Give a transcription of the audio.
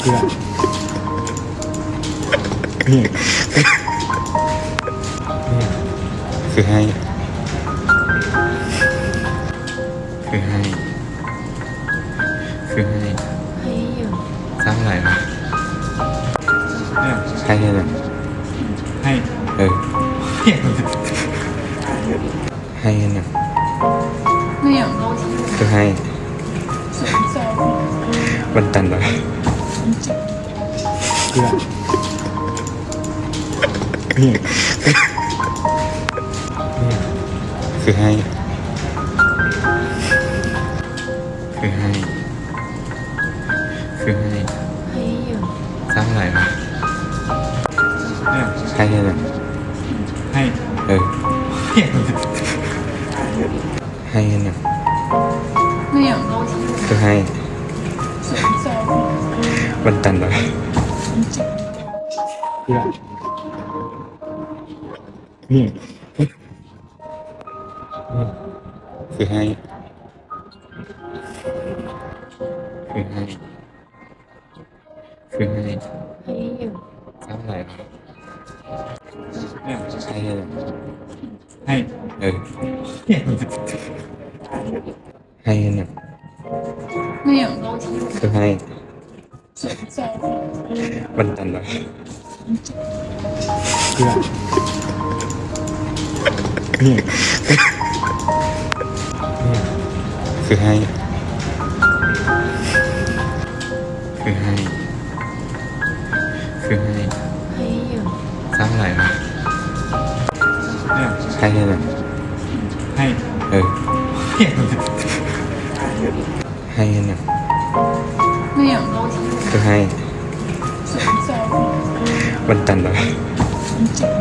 เพื่อนี่นี่คือให้ คือให้ คือให้ให้อยู่เท่าไหร่วะเนี่ยให้ให้เลยให้เออให้เนี่ยไม่อยากลองที่คือให้สนใจมันตันปะเพื่อนี่นี่คือให้คือให้คือให้ให้อยู่เท่าไหร่วะเนี่ยให้ให้ 그냥 그냥 thứ hai. Thứ hai. Thứ hai. Sao lại mà? Hay hay này. hay. Ừ. Hay. Hay là thứ hai. มันตันปะเพื่อนี่นี่คือให้คือให้คือให้ให้อยู่เท่าไหร่วะเนี่ยให้ให้เลยให้เออให้เนี่ยไม่อยากลองที่คือให้ สนใจ มันตันปะเพื่อนี่นี่คือให้ คือให้ คือให้ ให้อยู่ เท่าไหร่วะ เนี่ย ให้ให้เลย ให้ เออ ให้เนี่ย ไม่อยากลองที่คือให้สนใจมันตันปะจ